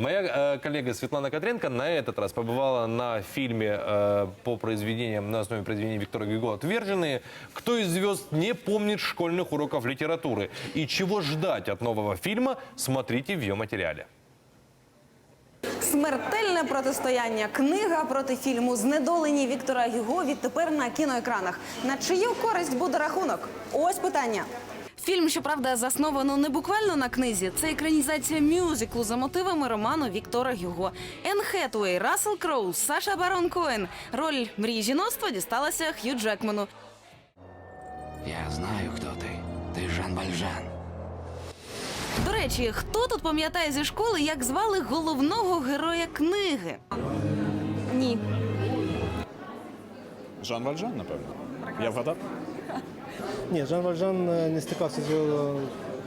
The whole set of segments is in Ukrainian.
Моя э, коллега Светлана Котренко на этот раз побывала на фильме э, по произведениям, на основе произведений Виктора Гюго «Отверженные». Кто из звезд не помнит школьных уроков литературы? И чего ждать от нового фильма, смотрите в ее материале. Смертельне протистояння. Книга проти фільму Знедолені Віктора Гюго відтепер на кіноекранах. На чию користь буде рахунок? Ось питання. Фільм, щоправда, засновано не буквально на книзі. Це екранізація мюзиклу за мотивами роману Віктора Гюго. Енн Хетуей, Рассел Кроу, Саша Барон Коен. Роль мрії жіноцтва дісталася Х'ю Джекману. Я знаю, кто ты. Ты Жан Вальжан. До речі, хто тут пам'ятає зі школи, як звали головного героя книги? Ні. Жан Вальжан, напевно. Я вгадав? Ні, Жан Вальжан е, не стикався з його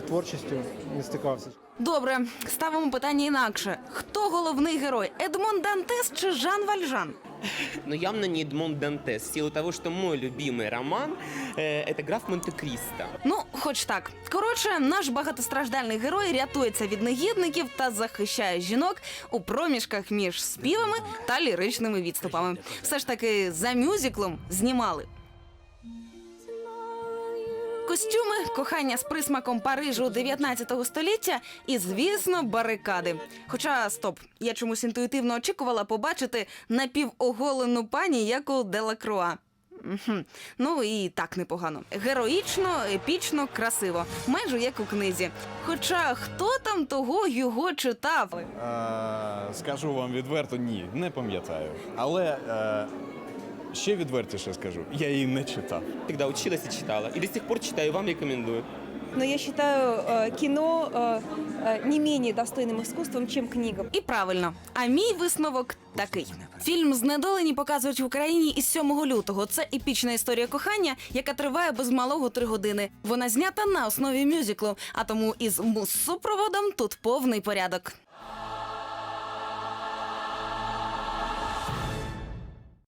творчістю, не стикався. Добре, ставимо питання інакше. Хто головний герой? Едмон Дантес чи Жан Вальжан? Но явно не Эдмонд Дантес, в силу того, что мой любимый роман э, это граф Монте-Кристо. Ну, хоч так. Коротше, наш багатостраждальний герой рятується від негідників та захищає жінок у проміжках між співами та ліричними відступами. Все ж таки за мюзиклом знімали. Костюми, кохання з присмаком Парижу 19 століття і, звісно, барикади. Хоча, стоп, я чомусь інтуїтивно очікувала побачити напівоголену пані, як у Делакруа. Ну і так непогано. Героїчно, епічно, красиво, майже як у книзі. Хоча хто там того його читав? Е, скажу вам відверто, ні, не пам'ятаю. Але е, ще відвертіше скажу, я її не читав. Когда училась и читала. И до сих пор читаю, вам рекомендую. Но я считаю э, кино э, э, не менее достойным искусством, чем книга. І правильно. А мій висновок такий: фільм Знедолені показують в Україні із 7 лютого. Це епічна історія кохання, яка триває без малого три години. Вона знята на основі мюзиклу, а тому із мус-супроводом тут повний порядок.